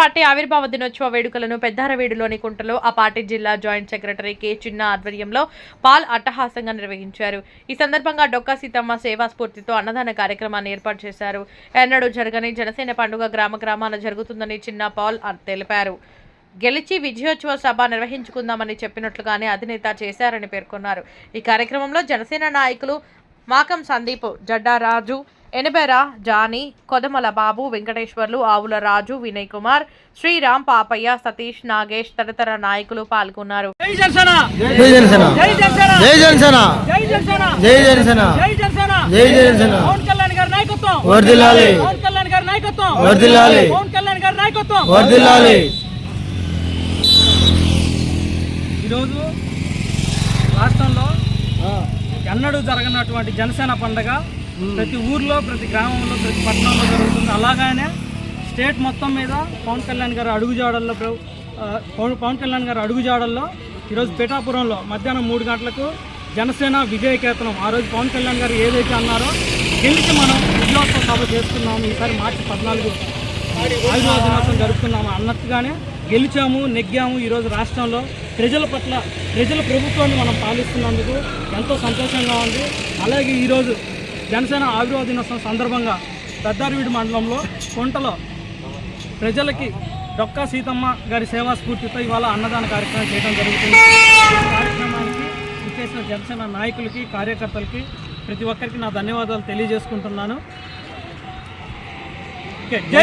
Party ఆవిర్భావ దినోత్సవ వేడుకలను పెద్దారవీడులోని కుంటలో ఆ పార్టీ జిల్లా జాయింట్ సెక్రటరీ కె చిన్న ఆధ్వర్యంలో పాల్ అట్టహాసంగా నిర్వహించారు. ఈ సందర్భంగా డొక్కా సీతమ్మ సేవా స్ఫూర్తితో అన్నదాన కార్యక్రమాన్ని ఏర్పాటు చేశారు. ఎన్నడూ జరగని జనసేన పండుగ గ్రామ గ్రామాన జరుగుతుందని చిన్న పాల్ తెలిపారు. గెలిచి విజయోత్సవ సభ నిర్వహించుకుందామని చెప్పినట్లుగానే అధినేత చేశారని పేర్కొన్నారు. ఈ కార్యక్రమంలో జనసేన నాయకులు మాకం సందీప్ జడ్డారాజు ఎనబెర జానీ కొదమల బాబు వెంకటేశ్వర్లు ఆవుల రాజు వినయ్ కుమార్ శ్రీరామ్ పాపయ్య సతీష్ నాగేష్ తదితర నాయకులు పాల్గొన్నారు. రాష్ట్రంలో ఎన్నడూ జరగనటువంటి జనసేన పండగ ప్రతి ఊర్లో ప్రతి గ్రామంలో ప్రతి పట్టణంలో జరుగుతుంది. అలాగనే స్టేట్ మొత్తం మీద పవన్ కళ్యాణ్ గారు అడుగుజాడల్లో పవన్ పవన్ కళ్యాణ్ గారు అడుగుజాడల్లో ఈరోజు పిఠాపురంలో మధ్యాహ్నం మూడు గంటలకు జనసేన విజయకేతనం. ఆ రోజు పవన్ కళ్యాణ్ గారు ఏదైతే అన్నారో గెలిచి మనం విజయోత్సవ సభ చేస్తున్నాము. ఈసారి మార్చి పద్నాలుగు ఆయుధ దినోత్సవం జరుపుకున్నాము అన్నట్టుగానే గెలిచాము నెగ్గాము ఈరోజు రాష్ట్రంలో. ప్రజల పట్ల ప్రజల ప్రభుత్వాన్ని మనం పాలిస్తున్నందుకు ఎంతో సంతోషంగా ఉంది. అలాగే ఈరోజు జనసేన ఆవిర్భావ దినోత్సవం సందర్భంగా పెద్దారవీడి మండలంలో కుంటలో ప్రజలకి డొక్కా సీతమ్మ గారి సేవా స్ఫూర్తితో ఇవాళ అన్నదాన కార్యక్రమం చేయడం జరుగుతుంది. కార్యక్రమానికి ఇచ్చేసిన జనసేన నాయకులకి కార్యకర్తలకి ప్రతి ఒక్కరికి నా ధన్యవాదాలు తెలియజేసుకుంటున్నాను. జై